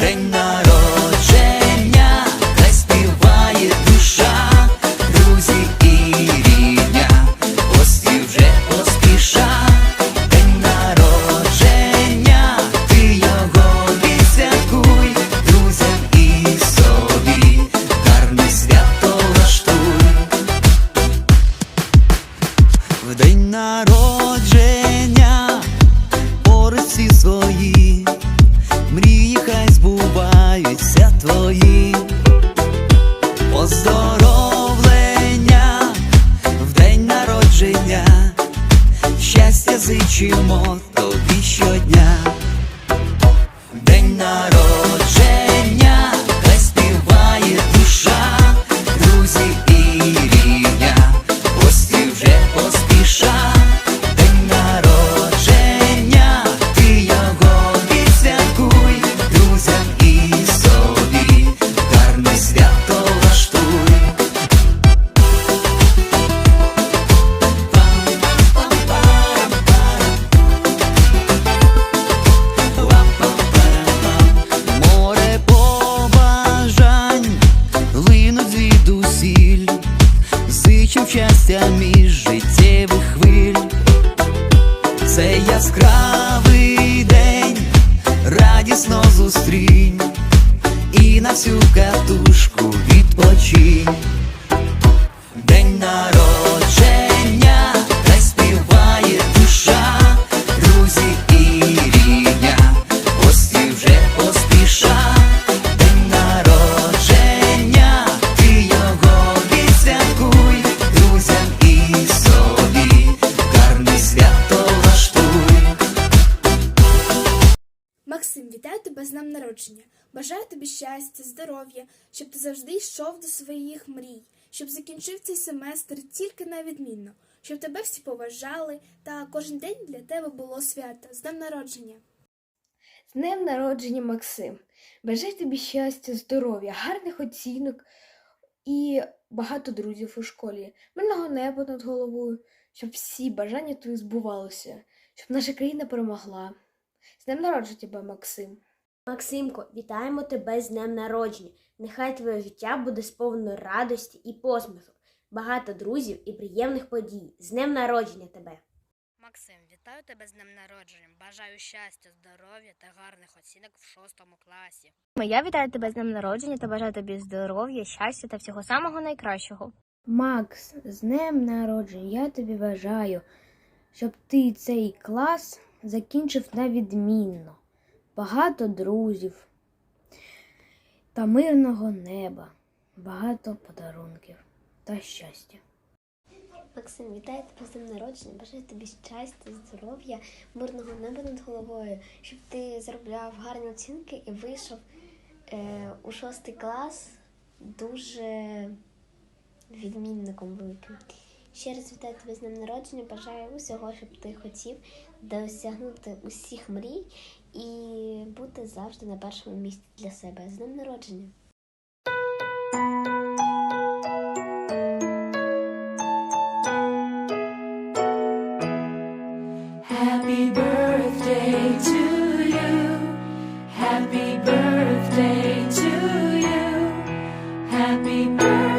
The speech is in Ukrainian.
день народження, хай співає душа, друзі і рідня, вже поспіша, день народження, ти його відсвяткуй, друзям і собі, гарне свято влаштуй. В день відзичимо тобі щодня. День народження, яскравий день, радісно зустрінь і на всю катушку народження. Бажаю тобі щастя, здоров'я, щоб ти завжди йшов до своїх мрій, щоб закінчив цей семестр тільки на відмінно, щоб тебе всі поважали, та кожен день для тебе було свято з днем народження. З днем народження, Максим. Бажаю тобі щастя, здоров'я, гарних оцінок і багато друзів у школі, мирного неба над головою, щоб всі бажання твої збувалися, щоб наша країна перемогла. З днем народження тебе, Максим. Максимко, вітаємо тебе з днем народження. Нехай твоє життя буде сповнено радості і посміху, багато друзів і приємних подій. З днем народження тебе! Максим, вітаю тебе з днем народження. Бажаю щастя, здоров'я та гарних оцінок в шостому класі. Я вітаю тебе з днем народження та бажаю тобі здоров'я, щастя та всього самого найкращого. Макс, з днем народження я тобі бажаю, щоб ти цей клас закінчив на відмінно. Багато друзів та мирного неба, багато подарунків та щастя. Максим, вітаю тебе з народження. Бажаю тобі щастя, здоров'я, мирного неба над головою, щоб ти заробляв гарні оцінки і вийшов е, у шостий клас дуже відмінником великим. Ще раз вітаю тебе з ним народження. Бажаю усього, щоб ти хотів досягнути усіх мрій і бути завжди на першому місці для себе. З ним народження! Happy birthday to you. Happy birthday to you. Happy birthday.